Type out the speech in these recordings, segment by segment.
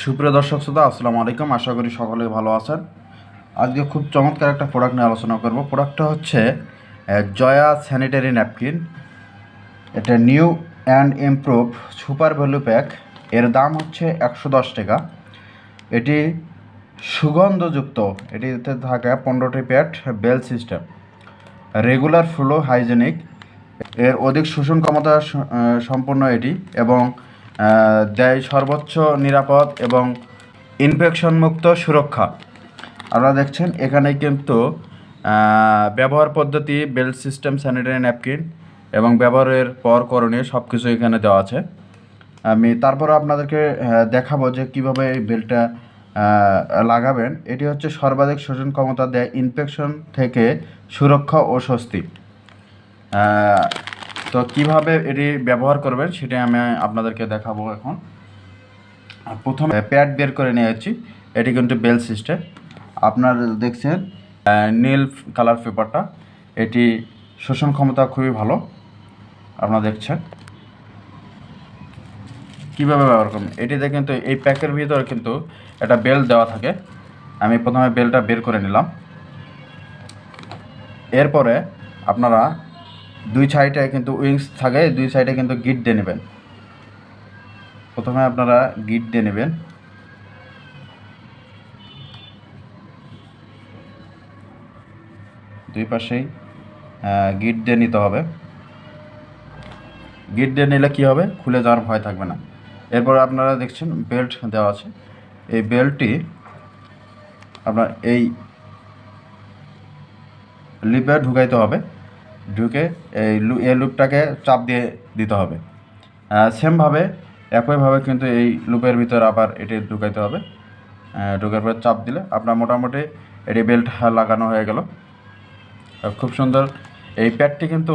সুপ্রিয় দর্শক শ্রোতা, আসসালামু আলাইকুম। আশা করি সকলে ভালো আছেন। আজকে খুব চমৎকার একটা প্রোডাক্ট নিয়ে আলোচনা করব। প্রোডাক্টটা হচ্ছে জয়া স্যানিটারি ন্যাপকিন এটা new and improve super value pack এর দাম হচ্ছে একশো দশ টাকা। এটি সুগন্ধযুক্ত, এটিতে থাকে পনেরোটি প্যাড বেল সিস্টেম রেগুলার ফ্লো হাইজেনিক এর অধিক শোষণ ক্ষমতা সম্পন্ন এটি এবং দেয় সর্বোচ্চ নিরাপদ এবং ইনফেকশন মুক্ত সুরক্ষা। আপনারা দেখছেন এখানে কিন্তু ব্যবহার পদ্ধতি বেল্ট সিস্টেম স্যানিটারি ন্যাপকিন এবং ব্যবহারের পর করণীয় সব কিছু এখানে দেওয়া আছে। আমি তারপর আপনাদেরকে দেখাবো যে কীভাবে এই বেলটা আহ, লাগাবেন। এটি হচ্ছে সর্বাধিক শোষণ ক্ষমতা দেয় ইনফেকশন থেকে সুরক্ষা ও স্বস্তি। তো কীভাবে এটি ব্যবহার করবেন সেটা আমি আপনাদেরকে দেখাবো এখন। প্রথমে প্যাড বের করে নিয়েছি এটি কিন্তু বেল সিস্টেম। আপনার দেখছেন নীল কালার পেপারটা। এটি শোষণ ক্ষমতা খুবই ভালো। আপনারা দেখছেন। কীভাবে ব্যবহার করবেন? এটিতে কিন্তু এই প্যাকের ভিতরে কিন্তু একটা বেল দেওয়া থাকে। আমি প্রথমে বেলটা বের করে নিলাম। এরপরে আপনারা দুই সাইডে কিন্তু উইংস থাকে, দুই সাইডে কিন্তু গিট দিয়ে নেবেন। প্রথমে আপনারা গিট দিয়ে নেবেন। দুই পাশেই গিট দিয়ে নিতে হবে। গিট দিয়ে নিলে কী হবে? খুলে যাওয়ার ভয় থাকবে না। এরপর আপনারা দেখছেন বেল্ট দেওয়া আছে। এই বেল্টটি আপনার এই লিপে ঢুকাইতে হবে। ঢুকে এই এই লুপটাকে চাপ দিয়ে দিতে হবে। সেমভাবে, একইভাবে কিন্তু এই লুপের ভিতর আবার এটি ঢুকাইতে হবে। ঢুকার পর চাপ দিলে আপনার মোটামুটি এটি বেল্ট লাগানো হয়ে গেল। খুব সুন্দর। এই প্যাডটি কিন্তু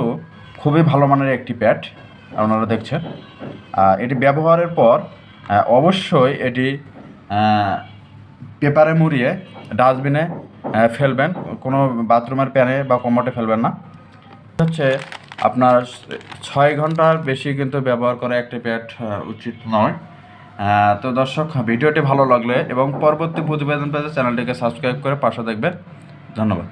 খুবই ভালো মানের একটি প্যাড, আপনারা দেখছেন। এটি ব্যবহারের পর অবশ্যই এটি পেপারে মুড়িয়ে, ডাস্টবিনে ফেলবেন। কোনো বাথরুমের প্যানে বা কমোটে ফেলবেন না। হচ্ছে আপনার ছয় ঘণ্টার বেশি কিন্তু ব্যবহার করা একটি প্যাড উচিত নয়। তো দর্শক, ভিডিওটি ভালো লাগলে এবং পরবর্তী প্রতিবেদন পেতে চ্যানেলটিকে সাবস্ক্রাইব করে পাশে দেখবেন। ধন্যবাদ।